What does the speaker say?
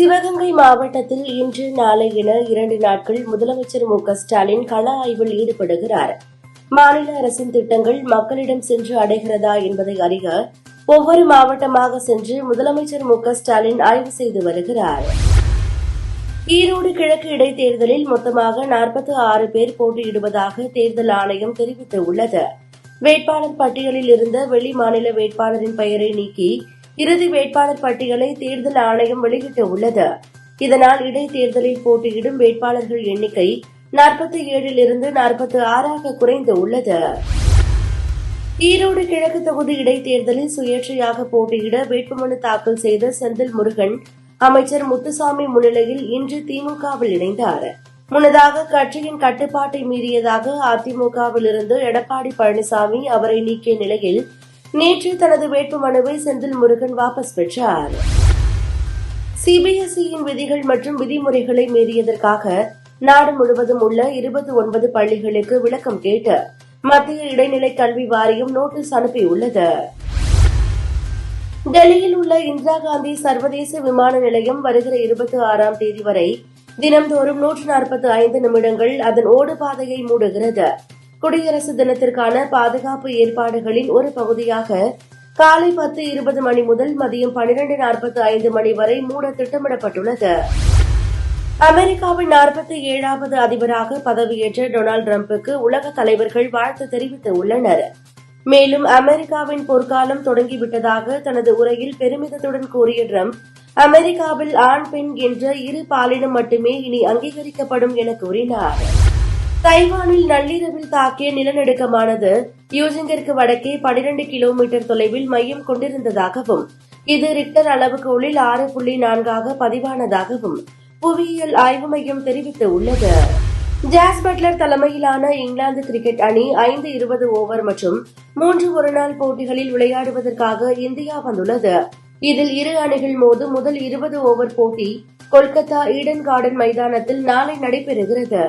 சிவகங்கை மாவட்டத்தில் இன்று நாளை என இரண்டு நாட்கள் முதலமைச்சர் மு க ஸ்டாலின் கள ஆய்வில் ஈடுபடுகிறார். மாநில அரசின் திட்டங்கள் மக்களிடம் சென்று அடைகிறதா என்பதை அறிய ஒவ்வொரு மாவட்டமாக சென்று முதலமைச்சர் மு க ஸ்டாலின் ஆய்வு செய்து வருகிறார். ஈரோடு கிழக்கு இடைத்தேர்தலில் மொத்தமாக நாற்பத்தி ஆறு பேர் போட்டியிடுவதாக தேர்தல் ஆணையம் தெரிவித்துள்ளது. வேட்பாளர் பட்டியலில் இருந்த வெளி மாநில வேட்பாளரின் பெயரை நீக்கி இறுதி வேட்பாளர் பட்டியலை தேர்தல் ஆணையம் வெளியிட்டுள்ளது இதனால் இடைத்தேர்தலில் போட்டியிடும் வேட்பாளர்கள் எண்ணிக்கை நாற்பத்தி ஏழிலிருந்து நாற்பத்தி ஆறாக குறைந்துள்ளது ஈரோடு கிழக்கு தொகுதி இடைத்தேர்தலில் சுயேட்சையாக போட்டியிட வேட்புமனு தாக்கல் செய்த செந்தில் முருகன் அமைச்சர் முத்துசாமி முன்னிலையில் இன்று திமுகவில் இணைந்தார். முன்னதாக கட்சியின் கட்டுப்பாட்டை மீறியதாக அதிமுகவில் இருந்து எடப்பாடி பழனிசாமி அவரை நீக்கிய நிலையில் நேற்று தனது வேட்புமனுவை செந்தில் முருகன் வாபஸ் பெற்றார். சிபிஎஸ்இயின் விதிகள் மற்றும் விதிமுறைகளை மீறியதற்காக நாடு முழுவதும் உள்ள இருபத்தி ஒன்பது பள்ளிகளுக்கு விளக்கம் கேட்டு மத்திய இடைநிலை கல்வி வாரியம் நோட்டீஸ் அனுப்பியுள்ளது. டெல்லியில் உள்ள இந்திரா காந்தி சர்வதேச விமான நிலையம் வருகிற இருபத்தி ஆறாம் தேதி வரை தினம்தோறும் நூற்று நாற்பத்தி ஐந்து நிமிடங்கள் அதன் ஓடுபாதையை மூடுகிறது. குடியரசு தினத்திற்கான பாதுகாப்பு ஏற்பாடுகளின் ஒரு பகுதியாக காலை பத்து இருபது மணி முதல் மதியம் பனிரெண்டு நாற்பத்தி ஐந்து மணி வரை மூட திட்டமிடப்பட்டுள்ளது. அமெரிக்காவின் நாற்பத்தி ஏழாவது அதிபராக பதவியேற்ற டொனால்டு டிரம்புக்கு உலக தலைவர்கள் வாழ்த்து தெரிவித்துள்ளனர் மேலும் அமெரிக்காவின் பொற்காலம் தொடங்கிவிட்டதாக தனது உரையில் பெருமிதத்துடன் கூறிய ட்ரம்ப் அமெரிக்காவில் ஆண் பெண் என்ற இரு பாலினம் மட்டுமே இனி அங்கீகரிக்கப்படும் என கூறினார். தைவானில் நள்ளிரவில் தாக்கிய நிலநடுக்கமானது யூஜிங்கிற்கு வடக்கே 12 கிலோமீட்டர் தொலைவில் மையம் கொண்டிருந்ததாகவும் இது ரிக்டர் அளவுகோலில் ஆறு புள்ளி நான்காக பதிவானதாகவும் புவியியல் ஆய்வு மையம் தெரிவித்துள்ளது ஜாஸ் பட்லர் தலைமையிலான இங்கிலாந்து கிரிக்கெட் அணி ஐந்து இருபது ஓவர் மற்றும் மூன்று ஒருநாள் போட்டிகளில் விளையாடுவதற்காக இந்தியா வந்துள்ளது. இதில் இரு அணிகள் மோதும் முதல் இருபது ஓவர் போட்டி கொல்கத்தா ஈடன் கார்டன் மைதானத்தில் நாளை நடைபெறுகிறது.